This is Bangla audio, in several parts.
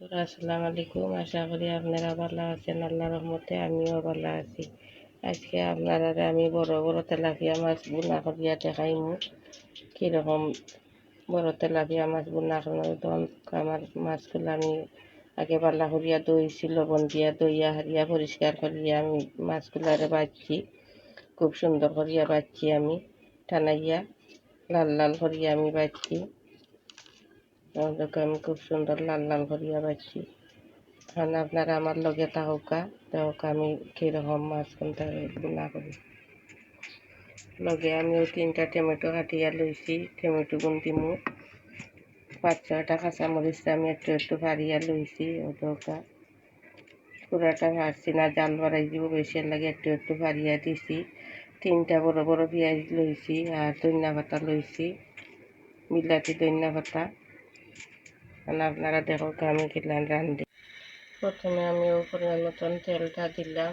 আসসালামু আলাইকুম। আশা করি আপনারা ভালো আছেন। আল্লাহ রহমতে আমিও ভালো আছি। আজকে আপনারা আমি বড় বড় তেলাপিয়া মাছ বোনা করিয়া দেখাইমু কীরকম বড় তেলাপিয়া মাছ বোনা করার তখন আমার মাছগুলো আমি আগে পাল্লা করিয়া দইছি লবণ দিয়া দইয়া হারিয়া পরিষ্কার করিয়া আমি মাছগুলারে বাজছি খুব সুন্দর করিয়া বাজছি আমি। টানাইয়া লাল লাল করিয়া আমি বাজছি ওদেরকে আমি খুব সুন্দর লাল লাল করিয়া পাচ্ছি এখন আপনারা আমার লগে তাহকা তাহকা আমি কীরকম মাছ কোনটা গুণা করি। লগে আমিও তিনটা টমেটো কাটিয়া লইছি, টমেটো গুণ দিমু পাঁচ ছয়টা কাঁচামরিচ আমি একটু একটু ফাড়িয়া লইছি ওটা পুরাটা ফাড়ছি না জাল বাড়াই দিব বেশি লাগে একটু একটু ফাড়িয়া দিছি। তিনটা বড় বড় পেঁয়াজ লইছি, আর ধনিয়া পাতা লইছি। বিলাতি ধনিয়া পাতা এখন আপনারা দেখো আমি কিলান রান্ধি প্রথমে আমি উপরে মতন তেলটা দিলাম।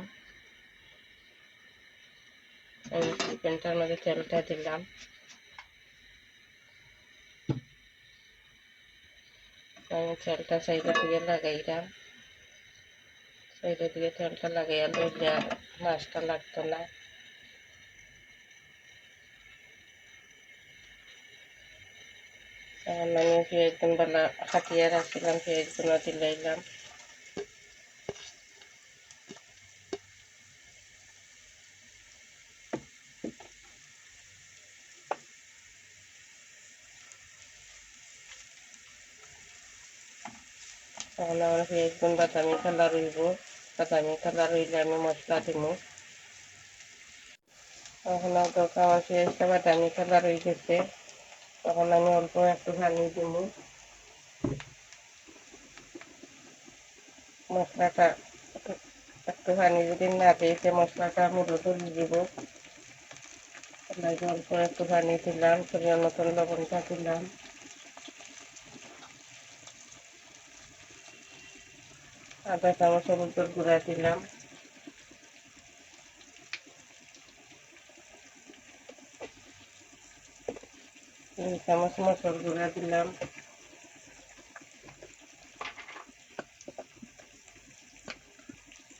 এই চিকেনটার মধ্যে তেলটা দিলাম। আমি তেলটা সাইডের দিকে লাগাইলাম। সাইডের দিকে তেলটা লাগাইয়া লইলে মাছটা লাগতো না। এখন আমি পেঁয়াজ বেলা কাটিয়ে রাখছিলাম পেঁয়াজগুলো দিলাইলাম এখন আমার পেঁয়াজগুন বাদামি কালার হইব বাদামি কালার হইলে আমি মশলা দিব এখন আমার পেঁয়াজটা বাদামি কালার হয়ে গেছে তখন আমি অল্প একটু পানি দিব। মশলাটা একটু পানি যদি না দিয়েছে মশলাটা মুড়ো তুলে দিব। অল্প একটু পানি দিলাম, পরিমাণ মতন লবণটা দিলাম। আধা চামচ হলুদের গুঁড়া দিলাম। তিন চামচ মশল গুঁড়া দিলাম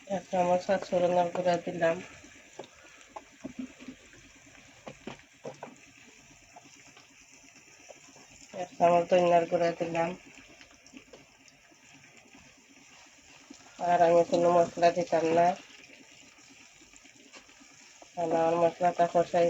এক চামচ সাতশোরনার গুঁড়া দিলাম এক চামচ ধনিয়ার গুঁড়া দিলাম আর আমি কোনো মশলা দিতাম না আমার মশলাটা কষাই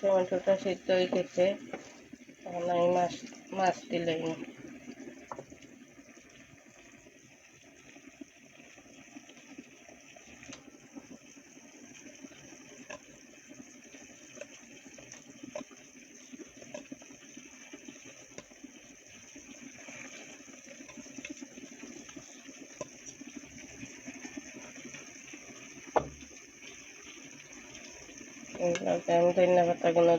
টমেটোটা সিদ্ধ হয়ে গেছে। এখন আমি মাছ মাছ দিলাম। আমি আগুনও পাতাগুলো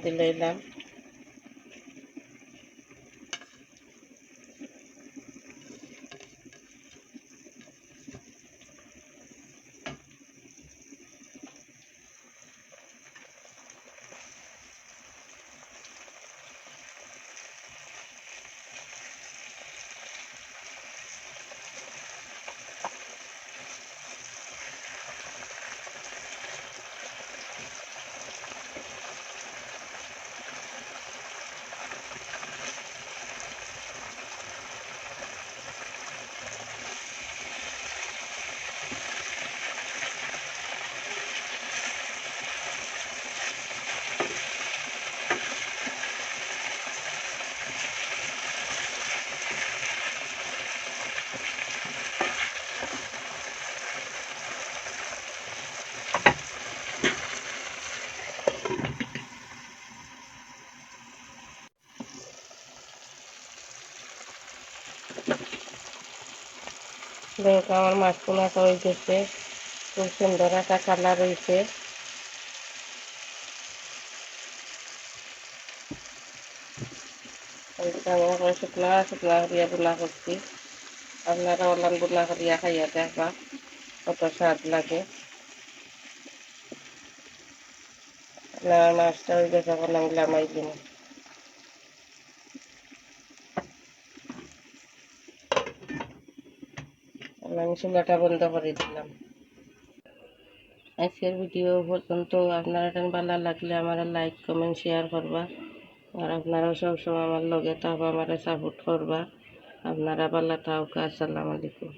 দেখ, আমার মাছ পোনাটা হয়ে গেছে। খুব সুন্দর একটা কালার এইটা শুকনা শুকনা করিয়া বোনা করছি। আপনারা অনলাইন বোনা করিয়া খাইয়া দেখবা কত স্বাদ লাগে। না, মাছটা হয়ে গেছে এখন আমি লামাই আমি চুলাটা বন্ধ করে দিলাম। আজকের ভিডিও পর্যন্ত আপনারা ভালো লাগলে আমার লাইক কমেন্ট শেয়ার করবা। আর আপনারাও সবসময় আমার লগে থাকবা, আমার সাপোর্ট করবা। আপনারা ভালো থাকুক আসসালামু আলাইকুম।